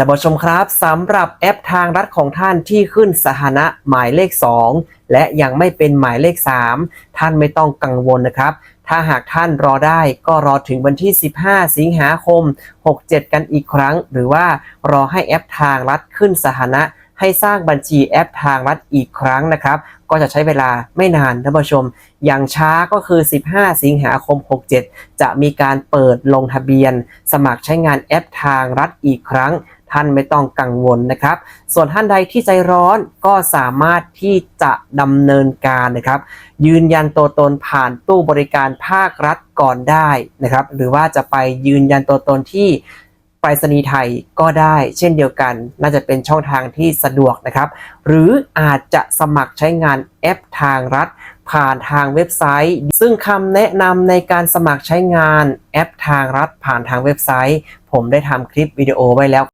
ท่านผู้ชมครับสำหรับแอปทางรัฐของท่านที่ขึ้นสถานะหมายเลข 2 และยังไม่เป็นหมายเลข 3 ท่านไม่ต้องกังวลนะครับ ถ้าหากท่านรอได้ก็รอถึงวันที่ 15 สิงหาคม 67 กันอีกครั้ง หรือว่ารอให้แอปทางรัฐขึ้นสถานะให้สร้างบัญชีแอปทางรัฐอีกครั้งนะครับ ก็จะใช้เวลาไม่นานท่านผู้ชม อย่างช้าก็คือ 15 สิงหาคม 67 จะมีการเปิดลงทะเบียน สมัครใช้งานแอปทางรัฐอีกครั้ง ท่านไม่ต้องกังวลนะครับ ส่วนท่านใดที่ใจร้อนก็สามารถที่จะดำเนินการนะครับ ยืนยันตัวตนผ่านตู้บริการภาครัฐก่อนได้นะครับ หรือว่าจะไปยืนยันตัวตนที่ไปรษณีย์ไทยก็ได้เช่นเดียวกัน น่าจะเป็นช่องทางที่สะดวกนะครับ หรืออาจจะสมัครใช้งานแอปทางรัฐ ผ่านทางเว็บไซต์ ซึ่งคำแนะนำในการสมัครใช้งานแอปทางรัฐ ผ่านทางเว็บไซต์ ผมได้ทำคลิปวิดีโอไว้แล้ว